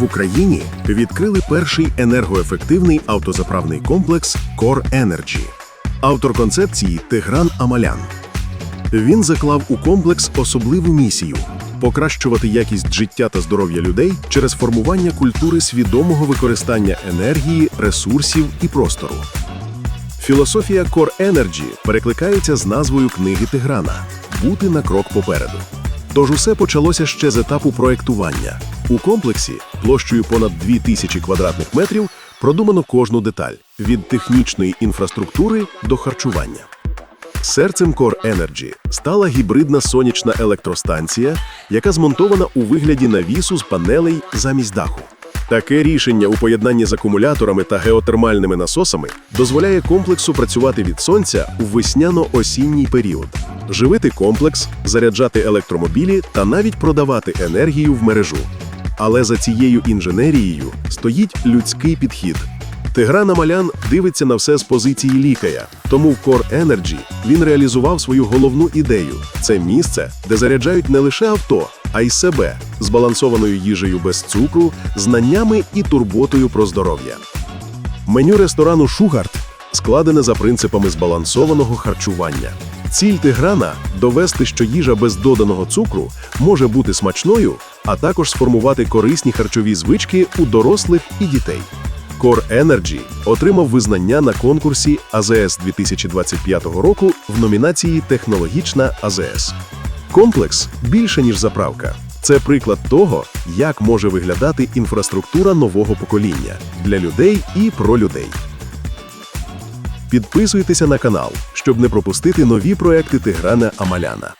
В Україні відкрили перший енергоефективний автозаправний комплекс Core Energy. Автор концепції Тигран Амалян. Він заклав у комплекс особливу місію покращувати якість життя та здоров'я людей через формування культури свідомого використання енергії, ресурсів і простору. Філософія Core Energy перекликається з назвою книги Тиграна Бути на крок попереду. Тож усе почалося ще з етапу проектування. У комплексі площею понад 2000 квадратних метрів продумано кожну деталь від технічної інфраструктури до харчування. Серцем Core Energy стала гібридна сонячна електростанція, яка змонтована у вигляді навісу з панелей замість даху. Таке рішення у поєднанні з акумуляторами та геотермальними насосами дозволяє комплексу працювати від сонця у весняно-осінній період, живити комплекс, заряджати електромобілі та навіть продавати енергію в мережу. Але за цією інженерією стоїть людський підхід. Тигран Амалян дивиться на все з позиції лікаря, тому в Core Energy він реалізував свою головну ідею: це місце, де заряджають не лише авто, а й себе збалансованою їжею без цукру, знаннями і турботою про здоров'я. Меню ресторану Шугарт складене за принципами збалансованого харчування. Ціль Тиграна довести, що їжа без доданого цукру може бути смачною, а також сформувати корисні харчові звички у дорослих і дітей. Core Energy отримав визнання на конкурсі АЗС 2025 року в номінації Технологічна АЗС. Комплекс більше ніж заправка. Це приклад того, як може виглядати інфраструктура нового покоління для людей і про людей. Підписуйтеся на канал, щоб не пропустити нові проекти Тиграна Амаляна.